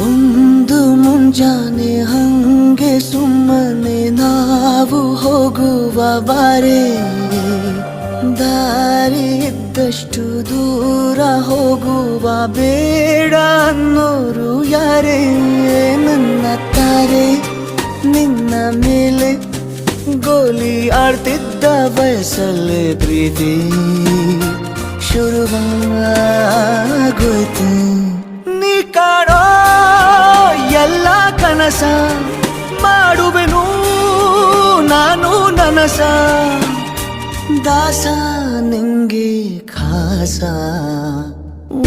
ಒಂದು ಮುಂಜಾನೆ ಹಂಗೆ ಸುಮ್ಮನೆ ನಾವು ಹೋಗುವ ಬಾರೆ ದಾರಿ ಇದ್ದಷ್ಟು ದೂರ ಹೋಗುವ ಬೇಡ ಅನ್ನೋರು ಯಾರೇ ನನ್ನ ತಾರೆ ನಿನ್ನ ಮೇಲೆ ಗೋಲಿ ಆಡ್ತಿದ್ದ ಬಯಸಲ್ಲೇ ಪ್ರೀತಿ ಶುರುವಾಗೋಯ್ತು ನಾನು ನನಸ ದಾಸ ನಿಂಗೆ ಖಾಸ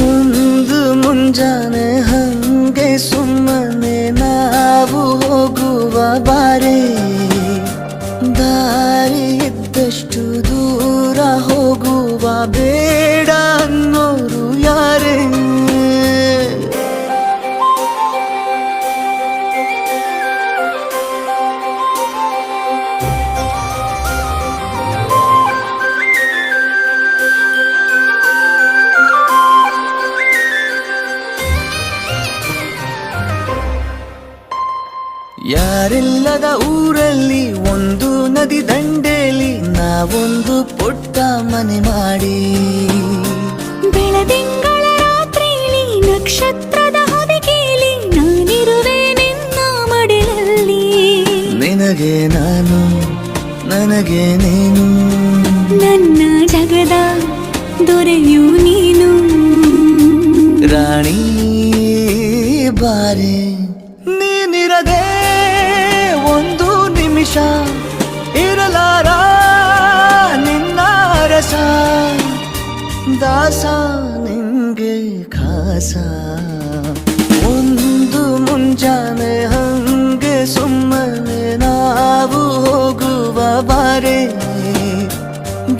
ಒಂದು ಮುಂಜಾನೆ ಹಂಗೆ ಸುಮ್ಮನೆ ನಾವು ಹೋಗುವ ಬಾರೆ ಯಾರಿಲ್ಲದ ಊರಲ್ಲಿ ಒಂದು ನದಿ ದಂಡೆಯಲ್ಲಿ ನಾವೊಂದು ಪುಟ್ಟ ಮನೆ ಮಾಡಿ. ಬೆಳದಿಂಗಳ ರಾತ್ರಿಲಿ ನಕ್ಷತ್ರದ ಹೊದಿಕೆಯಲ್ಲಿ ನಾನಿರುವೆ ನಿನ್ನ ಮಡಿಲಲ್ಲಿ. ನಿನಗೆ ನಾನು ನನಗೆ ನೀನು. ನನ್ನ ಜಗದ ದೊರೆಯು ನೀನು. ರಾಣಿ ಬಾರೆ ನೀನಿರದೆ ನಿಮಿಷ ಇರಲಾರ ನಿನ್ನ ರಸ ದಾಸ ನಿಂಗೆ ಖಾಸ ಒಂದು ಮುಂಜಾನೆ ಹಂಗೆ ಸುಮ್ಮನೆ ನಾವು ಹೋಗುವ ಬಾರೆ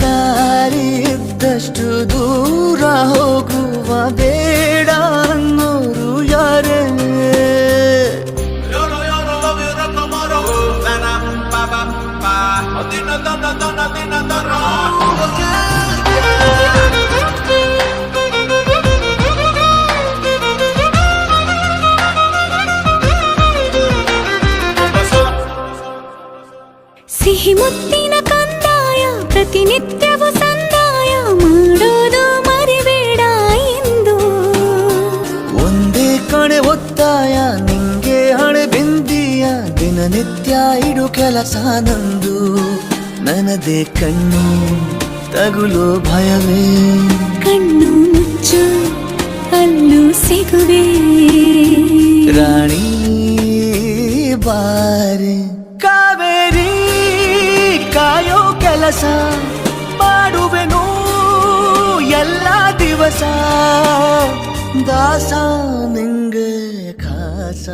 ದಾರಿ ಇದ್ದಷ್ಟು ದೂರ ಹೋಗುವ ಬೇಡ Dina, dana, dana, dina, dana. ಸಿಹಿ ಮುತ್ತಿನ ಕಂದಾಯ ಪ್ರತಿನಿತ್ಯವೂ ಸಂದಾಯ ಮಾಡೋದು ಮರಿಬೇಡ ಎಂದು ಒಂದೇ ಕಣೆ ಒತ್ತಾಯ ನಿಂಗೆ ಹಣೆ ಬಿಂದಿಯ ದಿನನಿತ್ಯ ಇಡು ಕೆಲಸ ನಂದು ನನದೇ ಕಣ್ಣು ತಗುಲೋ ಭಯವೇ. ಕಣ್ಣು ಮುಚ್ಚು ಅಲ್ಲೂ ಸಿಗುವೆ. ರಾಣಿ ಬಾರೆ. ಕಾವೇರಿ ಕಾಯೋ ಕೆಲಸ ಮಾಡುವೆನು ಎಲ್ಲ ದಿವಸ. ದಾಸ ನಿಂಗೆ ಖಾಸ.